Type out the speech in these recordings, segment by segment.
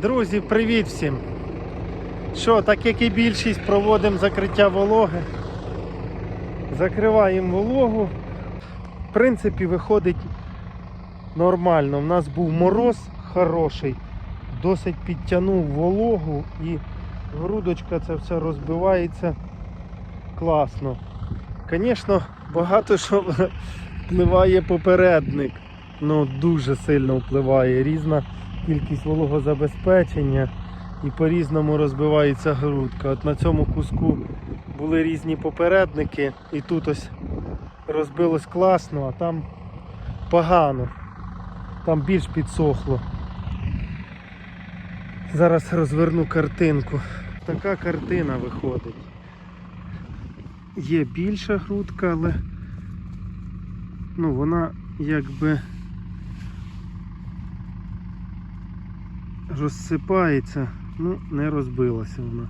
Друзі, привіт всім! Що, так як і більшість проводимо закриття вологи. Закриваємо вологу. В принципі, виходить нормально. У нас був мороз хороший, досить підтягнув вологу і грудочка це все розбивається класно. Звісно, багато що впливає попередник. Ну, дуже сильно впливає. Різна кількість вологозабезпечення і по-різному розбивається грудка. От на цьому куску були різні попередники, і тут ось розбилось класно, а там погано. Там більш підсохло. Зараз розверну картинку. Така картина виходить. Є більша грудка, але ну, вона якби розсипається, ну не розбилася вона.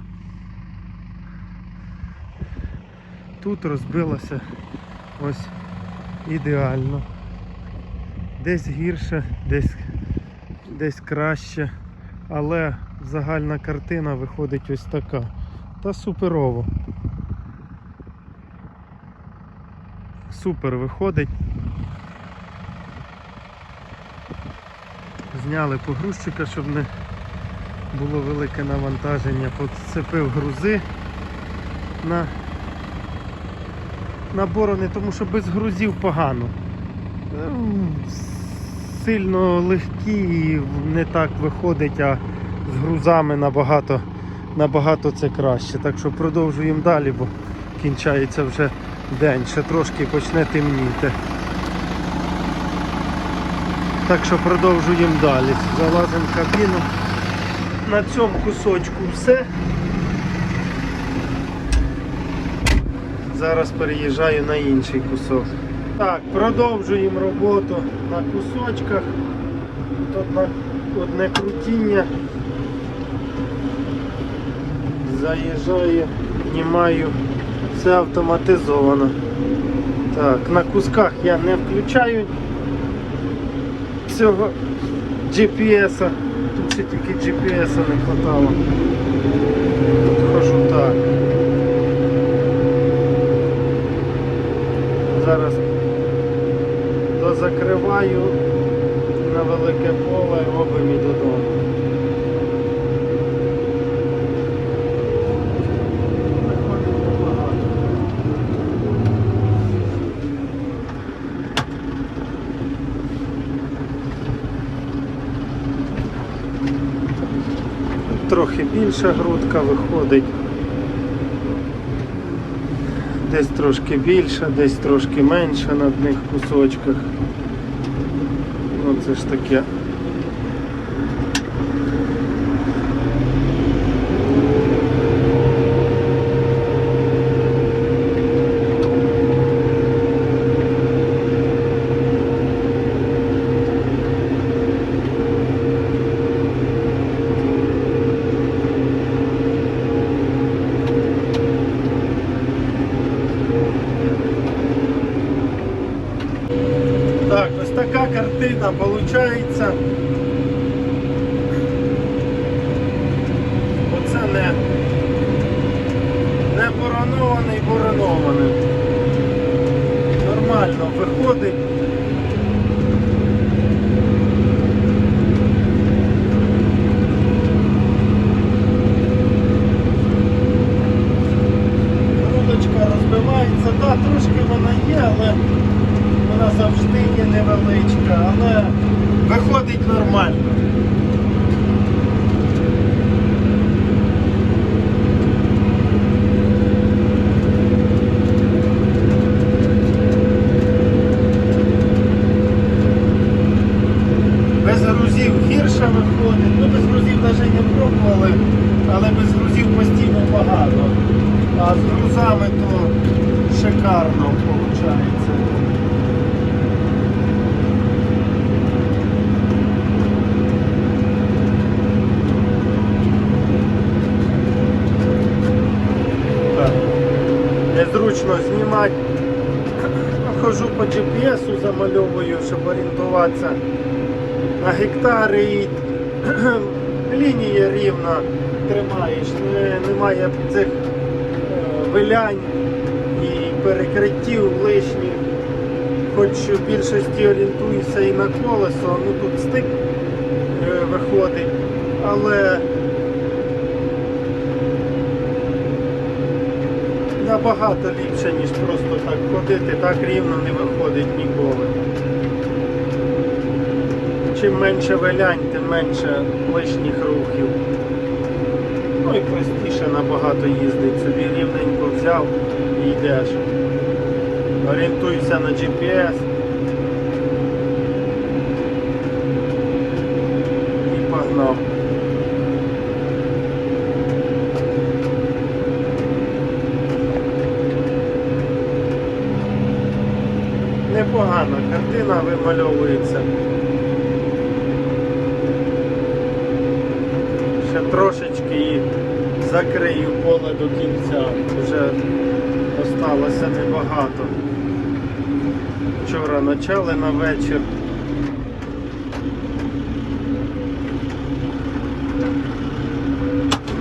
Тут розбилася ось ідеально. Десь гірше, десь, десь краще, але загальна картина виходить ось така. Та суперово. Супер виходить. Зняли погрузчика, щоб не було велике навантаження. Подцепив грузи на, на борони, тому що без грузів погано. Ем, Сильно легкі і не так виходить, а з грузами набагато, набагато це краще. Так що продовжуємо далі, бо кінчається вже день, ще трошки почне темніти. Так що продовжуємо далі. Залазимо в кабіну. На цьому кусочку все. Зараз переїжджаю на інший кусок. Так, продовжуємо роботу на кусочках. Тут на одне крутіння. Заїжджаю, знімаю, все автоматизовано. Так, на кусках я не включаю цього GPS. Тут ще тільки GPS не хватало. Тут хожу так. Зараз дозакриваю на велике поле і додому. Виходить небагато. Трохи більша грудка виходить. Десь трошки більша, десь трошки менша на одних кусочках. Оце ж таке. Так, ось така картина виходить. Оце не, не боронований, боронований. Нормально виходить. Розбивається, так, трошки вона є, але вона завжди є невеличка, але виходить нормально. Без грузів гірше виходить, ну без грузів навіть не пробували, але без грузів постійно багато. А з грузами то шикарно виходить. Так. Незручно знімати. Хожу по GPS, замальовую, щоб орієнтуватися на гектари і лінія рівна, тримаєш, немає цих е, вилянь і перекриттів лишніх. Хоч в більшості орієнтуюся і на колесо, ну тут стик е, виходить, але набагато ліпше, ніж просто так ходити, так рівно не виходить ніколи. Чим менше вилянь, тим менше лишніх рухів. Ну і простіше набагато їздить. Собі рівненько взяв і йдеш. Орієнтуйся на GPS. І погнав. Непогано, картина вимальовується. Ще трошечки і закрию поле до кінця. Вже осталося небагато. Вчора почали на вечір.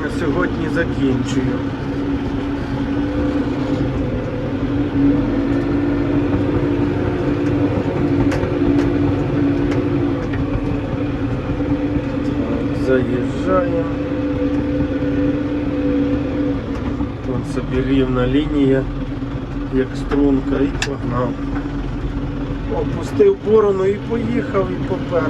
На сьогодні закінчую. Так, Заїжджаємо. Тут собі рівна лінія, як струнка, і погнав. Опустив борону і поїхав, і попер.